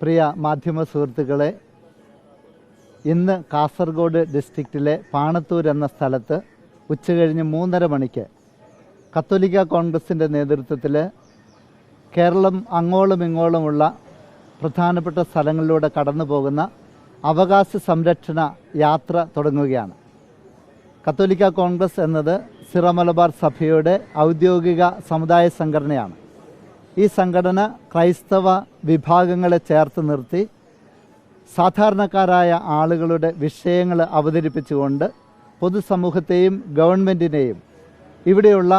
പ്രിയ മാധ്യമ സുഹൃത്തുക്കളെ ഇന്ന് കാസർഗോഡ് ഡിസ്ട്രിക്റ്റിലെ പാണത്തൂർ എന്ന സ്ഥലത്ത് ഉച്ചകഴിഞ്ഞ് മൂന്നര മണിക്ക് കത്തോലിക്ക കോൺഗ്രസിന്റെ നേതൃത്വത്തിൽ കേരളം അങ്ങോളം ഇങ്ങോളമുള്ള പ്രധാനപ്പെട്ട സ്ഥലങ്ങളിലൂടെ കടന്നു പോകുന്ന അവകാശ സംരക്ഷണ യാത്ര തുടങ്ങുകയാണ്. കത്തോലിക്ക കോൺഗ്രസ് എന്നത് സിറ മലബാർ സഭയുടെ ഔദ്യോഗിക സമുദായ സംഘടനയാണ്. ഈ സംഘടന ക്രൈസ്തവ വിഭാഗങ്ങളെ ചേർത്ത് നിർത്തി സാധാരണക്കാരായ ആളുകളുടെ വിഷയങ്ങൾ അവതരിപ്പിച്ചുകൊണ്ട് പൊതുസമൂഹത്തെയും ഗവൺമെന്റിനെയും ഇവിടെയുള്ള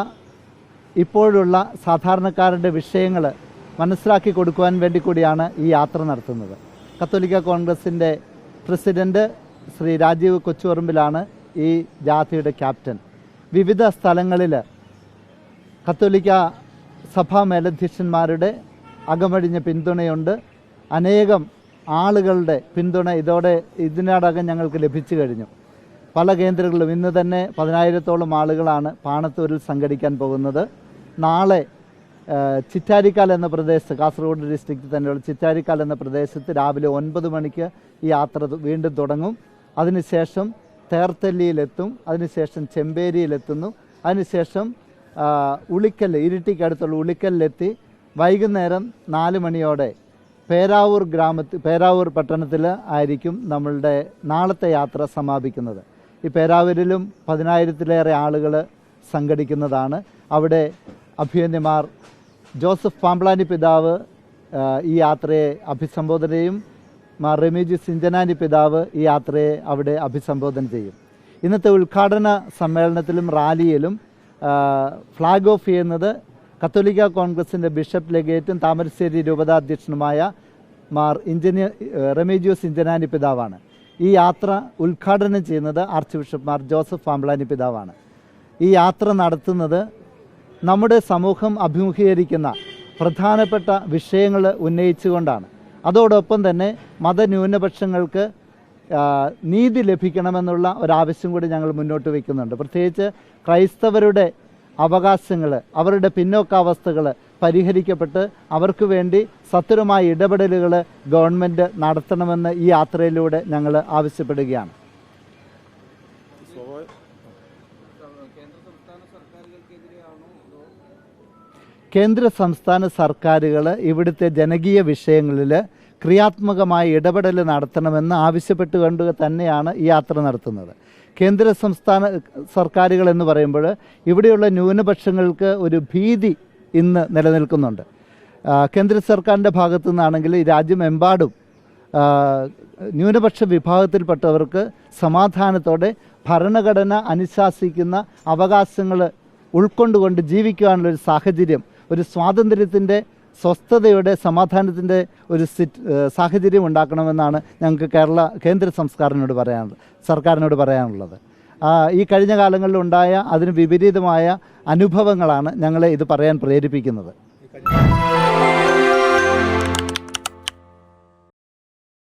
ഇപ്പോഴുള്ള സാധാരണക്കാരുടെ വിഷയങ്ങൾ മനസ്സിലാക്കി കൊടുക്കുവാൻ വേണ്ടി കൂടിയാണ് ഈ യാത്ര നടത്തുന്നത്. കത്തോലിക്ക കോൺഗ്രസിന്റെ പ്രസിഡന്റ് ശ്രീ രാജീവ് കൊച്ചുപറമ്പിലാണ് ഈ ജാഥയുടെ ക്യാപ്റ്റൻ. വിവിധ സ്ഥലങ്ങളിൽ കത്തോലിക്ക സഭാ മേലധ്യക്ഷന്മാരുടെ അകമഴിഞ്ഞ പിന്തുണയുണ്ട്. അനേകം ആളുകളുടെ പിന്തുണ ഇതോടെ ഇതിനോടകം ഞങ്ങൾക്ക് ലഭിച്ചു കഴിഞ്ഞു. പല കേന്ദ്രങ്ങളിലും ഇന്ന് തന്നെ പതിനായിരത്തോളം ആളുകളാണ് പാണത്തൂരിൽ സംഘടിക്കാൻ പോകുന്നത്. നാളെ ചിറ്റാരിക്കാൽ എന്ന പ്രദേശത്ത് കാസർഗോഡ് ഡിസ്ട്രിക്റ്റിൽ തന്നെയുള്ള ചിറ്റാരിക്കാൽ എന്ന പ്രദേശത്ത് രാവിലെ ഒൻപത് മണിക്ക് ഈ യാത്ര വീണ്ടും തുടങ്ങും. അതിനുശേഷം തേർത്തല്ലിയിലെത്തും. അതിനുശേഷം ചെമ്പേരിയിലെത്തുന്നു. അതിനുശേഷം ഉളിക്കൽ ഇരിട്ടിക്കടുത്തുള്ള ഉളിക്കലിലെത്തി വൈകുന്നേരം നാല് മണിയോടെ പേരാവൂർ ഗ്രാമത്തിൽ പേരാവൂർ പട്ടണത്തിൽ ആയിരിക്കും നമ്മളുടെ നാളത്തെ യാത്ര സമാപിക്കുന്നത്. ഈ പേരാവൂരിലും പതിനായിരത്തിലേറെ ആളുകൾ സംഘടിക്കുന്നതാണ്. അവിടെ അഭിയന്യമാർ ജോസഫ് പാമ്പ്ലാനി പിതാവ് ഈ യാത്രയെ അഭിസംബോധന ചെയ്യും മാർ റെമീജി സിഞ്ചനാനി പിതാവ് ഈ യാത്രയെ അവിടെ അഭിസംബോധന ചെയ്യും. ഇന്നത്തെ ഉദ്ഘാടന സമ്മേളനത്തിലും റാലിയിലും ഫ്ലാഗ് ഓഫ് ചെയ്യുന്നത് കത്തോലിക്ക കോൺഗ്രസിന്റെ ബിഷപ്പ് ലെഗേറ്റും താമരശ്ശേരി രൂപതാധ്യക്ഷനുമായ മാർ ഇഞ്ചിനിയർ റെമേജിയോസ് ഇഞ്ചനാനി പിതാവാണ്. ഈ യാത്ര ഉദ്ഘാടനം ചെയ്യുന്നത് ആർച്ച് ബിഷപ്പ് മാർ ജോസഫ് പാമ്പ്ലാനി പിതാവാണ്. ഈ യാത്ര നടത്തുന്നത് നമ്മുടെ സമൂഹം അഭിമുഖീകരിക്കുന്ന പ്രധാനപ്പെട്ട വിഷയങ്ങൾ ഉന്നയിച്ചുകൊണ്ടാണ്. അതോടൊപ്പം തന്നെ മതന്യൂനപക്ഷങ്ങൾക്ക് നീതി ലഭിക്കണമെന്നുള്ള ഒരാവശ്യം കൂടി ഞങ്ങൾ മുന്നോട്ട് വയ്ക്കുന്നുണ്ട്. പ്രത്യേകിച്ച് ക്രൈസ്തവരുടെ അവകാശങ്ങൾ അവരുടെ പിന്നോക്കാവസ്ഥകൾ പരിഹരിക്കപ്പെട്ട് അവർക്ക് വേണ്ടി സത്വരമായ ഇടപെടലുകൾ ഗവൺമെന്റ് നടത്തണമെന്ന് ഈ യാത്രയിലൂടെ ഞങ്ങൾ ആവശ്യപ്പെടുകയാണ്. കേന്ദ്ര സംസ്ഥാന സർക്കാരുകൾ ഇവിടുത്തെ ജനകീയ വിഷയങ്ങളിൽ ക്രിയാത്മകമായ ഇടപെടൽ നടത്തണമെന്ന് ആവശ്യപ്പെട്ടുകൊണ്ട് തന്നെയാണ് ഈ യാത്ര നടത്തുന്നത്. കേന്ദ്ര സംസ്ഥാന സർക്കാരുകൾ എന്ന് പറയുമ്പോൾ ഇവിടെയുള്ള ന്യൂനപക്ഷങ്ങൾക്ക് ഒരു ഭീതി ഇന്ന് നിലനിൽക്കുന്നുണ്ട്. കേന്ദ്ര സർക്കാരിന്റെ ഭാഗത്തു നിന്നാണെങ്കിൽ രാജ്യമെമ്പാടും ന്യൂനപക്ഷ വിഭാഗത്തിൽപ്പെട്ടവർക്ക് സമാധാനത്തോടെ ഭരണഘടന അനുശാസിക്കുന്ന അവകാശങ്ങൾ ഉൾക്കൊണ്ടുകൊണ്ട് ജീവിക്കുവാനുള്ളൊരു സാഹചര്യം ഒരു സ്വാതന്ത്ര്യത്തിന്റെ സ്വസ്ഥതയുടെ സമാധാനത്തിന്റെ ഒരു സാഹചര്യം ഉണ്ടാക്കണമെന്നാണ് ഞങ്ങൾക്ക് കേരള കേന്ദ്ര സംസ്കാരനോട് പറയാനുള്ളത് സർക്കാരിനോട് പറയാനുള്ളത്. ഈ കഴിഞ്ഞ കാലങ്ങളിലുണ്ടായ അതിന് വിപരീതമായ അനുഭവങ്ങളാണ് ഞങ്ങളെ ഇത് പറയാൻ പ്രേരിപ്പിക്കുന്നത്.